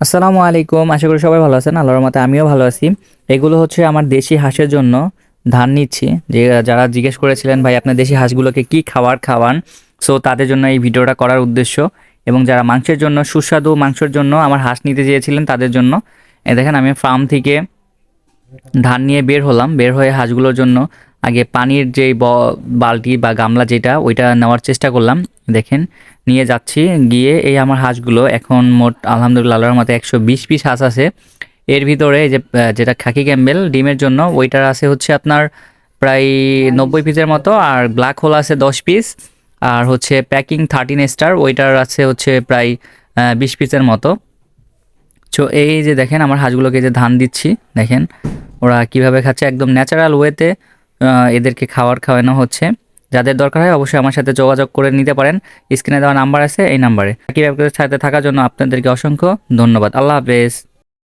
আসসালামু আলাইকুম, আশা করি সবাই ভালো আছেন, আল্লাহর মতে আমিও ভালো আছি। এগুলো হচ্ছে আমার দেশি হাঁসের জন্য ধান নিচ্ছি, যে যারা জিজ্ঞেস করেছিলেন, ভাই, আপনার দেশি হাঁসগুলোকে কি খাবার খাওয়ান? সো তাদের জন্য এই ভিডিওটা করার উদ্দেশ্য। এবং যারা মাংসের জন্য, সুস্বাদু মাংসের জন্য আমার হাঁস নিতে চেয়েছিলেন, তাদের জন্য। এ দেখেন, আমি ফার্ম থেকে ধান নিয়ে বের হলাম, বের হয়ে হাঁসগুলোর জন্য আগে পানির যেই ব- বালতি বা গামলা যেটা, ওইটা নেওয়ার চেষ্টা করলাম। দেখেন, নিয়ে যাচ্ছি। গিয়ে এই আমার হাঁসগুলো এখন মোট, আলহামদুলিল্লাহ, আল্লাহর মতো একশো বিশ পিস হাঁস আছে। এর ভিতরে যে যেটা খাকি ক্যাম্বেল, ডিমের জন্য, ওইটার আছে হচ্ছে আপনার প্রায় নব্বই পিসের মতো, আর ব্ল্যাক হোল আছে দশ পিস। আর হচ্ছে প্যাকিং থার্টিন স্টার, ওইটার আছে হচ্ছে প্রায় বিশ পিসের মতো। তো এই যে দেখেন, আমার হাঁসগুলোকে যে ধান দিচ্ছি, দেখেন, ওরা কীভাবে খাচ্ছে, একদম ন্যাচারাল ওয়েতে। এদেরকে খাবার খাওয়ানো হচ্ছে। যাদের দরকার হয় অবশ্যই আমার সাথে যোগাযোগ করে নিতে পারেন। স্ক্রিনে দেওয়া নাম্বার আছে, এই নাম্বারে। কীভাবে সাথে থাকার জন্য আপনাদেরকে অসংখ্য ধন্যবাদ। আল্লাহ হাফেজ।